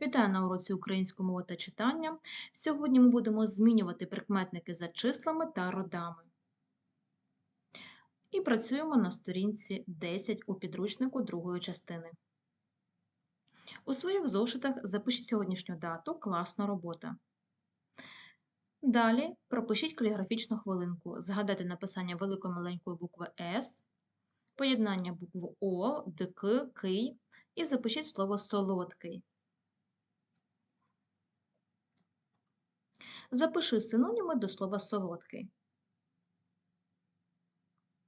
Вітаю на уроці української мови та читання. Сьогодні ми будемо змінювати прикметники за числами та родами. І працюємо на сторінці 10 у підручнику другої частини. У своїх зошитах запишіть сьогоднішню дату класна робота. Далі пропишіть каліграфічну хвилинку, згадайте написання великої маленької букви С, поєднання букв О, ДК, Кий і запишіть слово солодкий. Запиши синоніми до слова солодкий.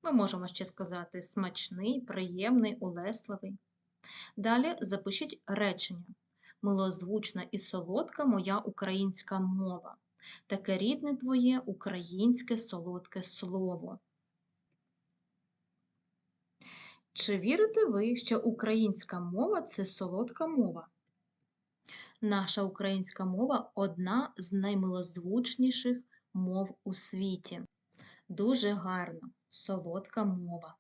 Ми можемо ще сказати смачний, приємний, улесливий. Далі запишіть речення. Милозвучна і солодка моя українська мова. Таке рідне твоє українське солодке слово. Чи вірите ви, що українська мова це солодка мова? Наша українська мова одна з наймилозвучніших мов у світі. Дуже гарна, солодка мова.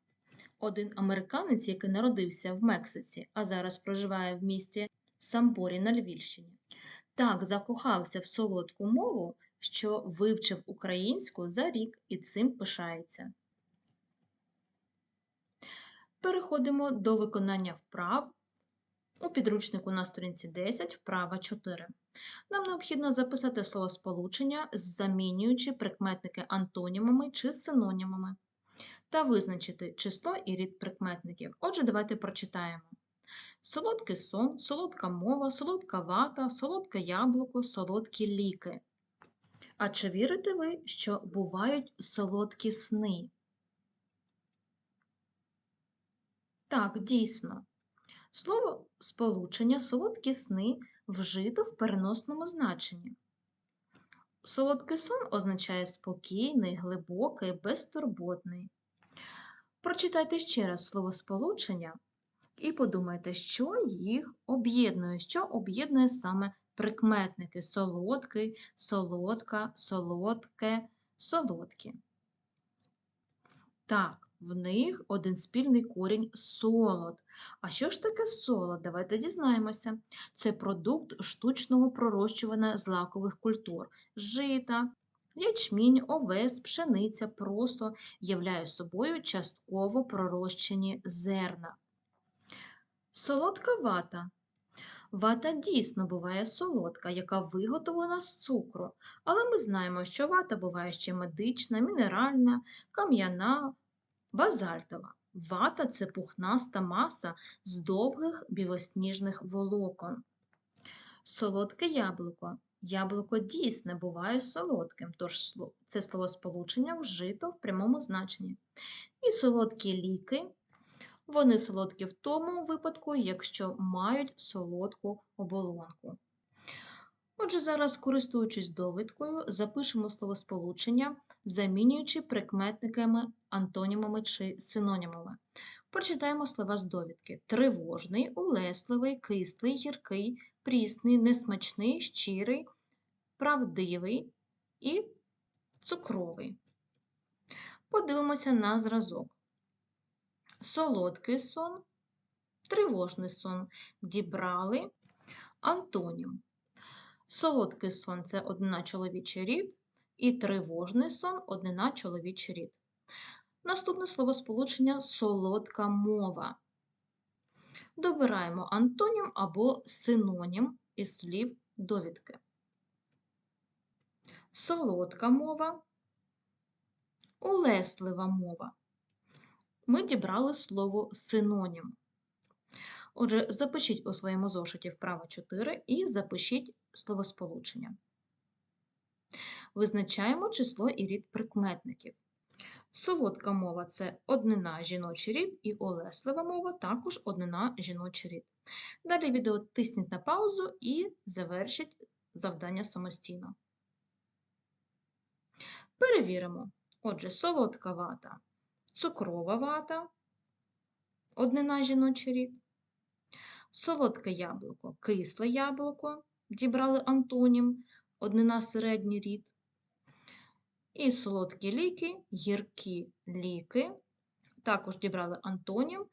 Один американець, який народився в Мексиці, а зараз проживає в місті Самборі на Львівщині, так закохався в солодку мову, що вивчив українську за рік і цим пишається. Переходимо до виконання вправ у підручнику на сторінці 10, вправа 4. Нам необхідно записати словосполучення, замінюючи прикметники антонімами чи синонімами, та визначити число і рід прикметників. Отже, давайте прочитаємо. Солодкий сон, солодка мова, солодка вата, солодке яблуко, солодкі ліки. А чи вірите ви, що бувають солодкі сни? Так, дійсно. Слово сполучення солодкі сни вжито в переносному значенні. Солодкий сон означає спокійний, глибокий, безтурботний. Прочитайте ще раз слово сполучення і подумайте, що їх об'єднує, що об'єднує саме прикметники солодкий, солодка, солодке, солодкі. Так, в них один спільний корінь солод. А що ж таке солод? Давайте дізнаємося. Це продукт штучного пророщування злакових культур, жита, ячмінь, овес, пшениця, просо являє собою частково пророщені зерна. Солодка вата. Вата дійсно буває солодка, яка виготовлена з цукру, але ми знаємо, що вата буває ще медична, мінеральна, кам'яна, базальтова. Вата це пухнаста маса з довгих білосніжних волокон. Солодке яблуко. Яблуко дійсне буває солодким, тож це словосполучення вжито в прямому значенні. І солодкі ліки. Вони солодкі в тому випадку, якщо мають солодку оболонку. Отже, зараз, користуючись довідкою, запишемо словосполучення, замінюючи прикметниками, антонімами чи синонімами. Прочитаємо слова з довідки: тривожний, улесливий, кислий, гіркий, прісний, несмачний, щирий, правдивий і цукровий. Подивимося на зразок. Солодкий сон, тривожний сон. Дібрали антонім. Солодкий сон це однина чоловічий рід, і тривожний сон однина чоловічий рід. Наступне словосполучення солодка мова. Добираємо антонім або синонім із слів довідки. Солодка мова, улеслива мова. Ми дібрали слово синонім. Отже, запишіть у своєму зошиті вправо 4 і запишіть словосполучення. Визначаємо число і рід прикметників. Солодка мова це однина жіночий рід, і олеслива мова також однина жіночий рід. Далі відео тисніть на паузу і завершіть завдання самостійно. Перевіримо. Отже, солодка вата, цукрова вата, однина жіночий рід, солодке яблуко, кисле яблуко, дібрали антонім, однина середній рід. І солодкі ліки, гіркі ліки. Також дібрали антонім,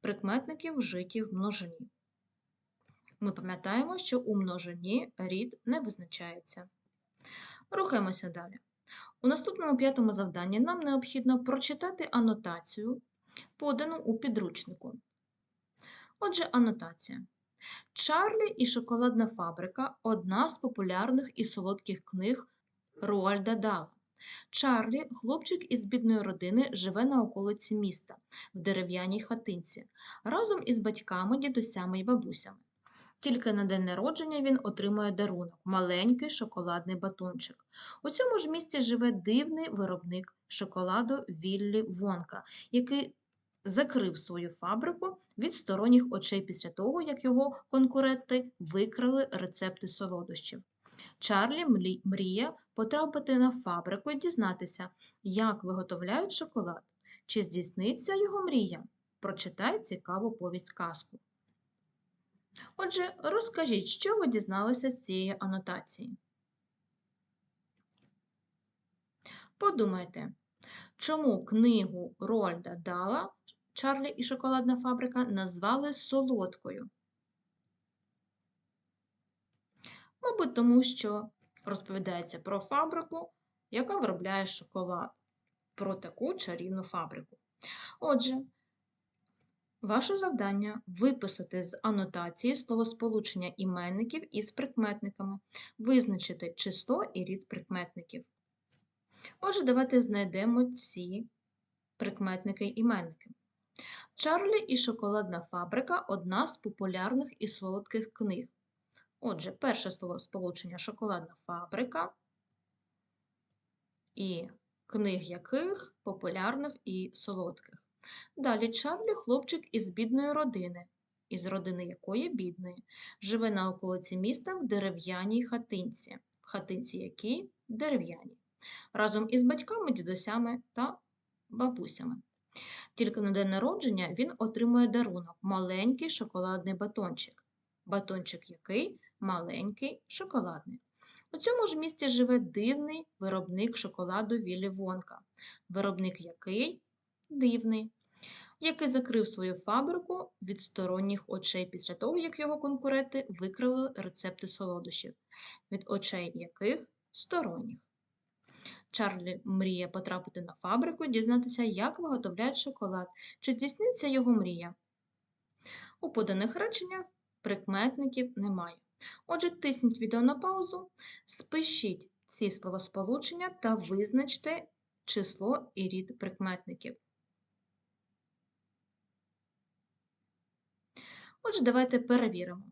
прикметників вжиті в множині. Ми пам'ятаємо, що у множині рід не визначається. Рухаємося далі. У наступному п'ятому завданні нам необхідно прочитати анотацію, подану у підручнику. Отже, анотація. Чарлі і шоколадна фабрика одна з популярних і солодких книг Руальда Дала. Чарлі, хлопчик із бідної родини, живе на околиці міста в дерев'яній хатинці разом із батьками, дідусями і бабусями. Тільки на день народження він отримує дарунок маленький шоколадний батончик. У цьому ж місті живе дивний виробник шоколаду Віллі Вонка, який закрив свою фабрику від сторонніх очей після того, як його конкуренти викрали рецепти солодощів. Чарлі мріє потрапити на фабрику і дізнатися, як виготовляють шоколад. Чи здійсниться його мрія? Прочитай цікаву повість казку. Отже, розкажіть, що ви дізналися з цієї анотації. Подумайте, чому книгу Рольда Дала Чарлі і шоколадна фабрика назвали солодкою? Мабуть, тому що розповідається про фабрику, яка виробляє шоколад, про таку чарівну фабрику. Отже, Ваше завдання виписати з анотації словосполучення іменників із прикметниками, визначити число і рід прикметників. Отже, давайте знайдемо ці прикметники іменники. Чарлі і шоколадна фабрика одна з популярних і солодких книг. Отже, перше словосполучення шоколадна фабрика і книг яких популярних і солодких. Далі Чарлі хлопчик із бідної родини, із родини якої бідної, живе на околиці міста в дерев'яній хатинці, в хатинці якій дерев'яній, разом із батьками, дідусями та бабусями. Тільки на день народження він отримує дарунок маленький шоколадний батончик. Батончик який маленький шоколадний. У цьому ж місті живе дивний виробник шоколаду Віллі Вонка, виробник який дивний, який закрив свою фабрику від сторонніх очей після того, як його конкуренти викрили рецепти солодощів, від очей яких сторонніх. Чарлі мріє потрапити на фабрику, дізнатися, як виготовляють шоколад, чи здійсниться його мрія. У поданих реченнях прикметників немає. Отже, тисніть відео на паузу, спишіть ці словосполучення та визначте число і рід прикметників. Отже, давайте перевіримо.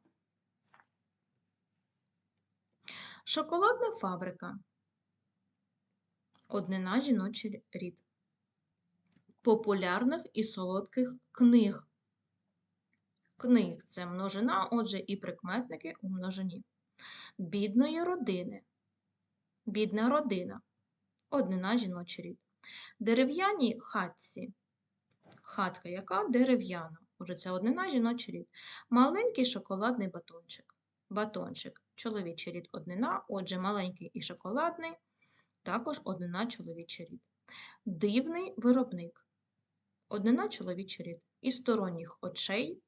Шоколадна фабрика. Однина жіночий рід. Популярних і солодких книг. Книг це множина, отже, і прикметники у множині. Бідної родини. Бідна родина. Однина жіночий рід. Дерев'яні хатці. Хатка яка дерев'яна. Отже, це однина жіночий рід. Маленький шоколадний батончик. Батончик. Чоловічий рід однина, отже, маленький і шоколадний, також однина чоловічий рід. Дивний виробник. Однина чоловічий рід. І сторонніх очей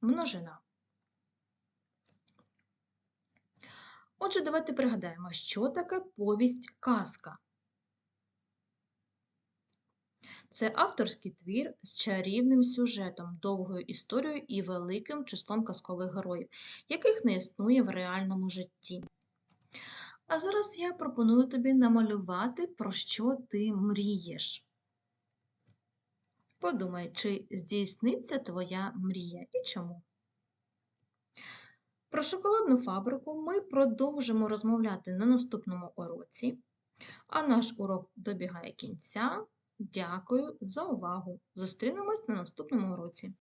множина. Отже, давайте пригадаємо, що таке повість казка. Це авторський твір з чарівним сюжетом, довгою історією і великим числом казкових героїв, яких не існує в реальному житті. А зараз я пропоную тобі намалювати, про що ти мрієш. Подумай, чи здійсниться твоя мрія і чому. Про шоколадну фабрику ми продовжимо розмовляти на наступному уроці, а наш урок добігає кінця. Дякую за увагу! Зустрінемось на наступному уроці.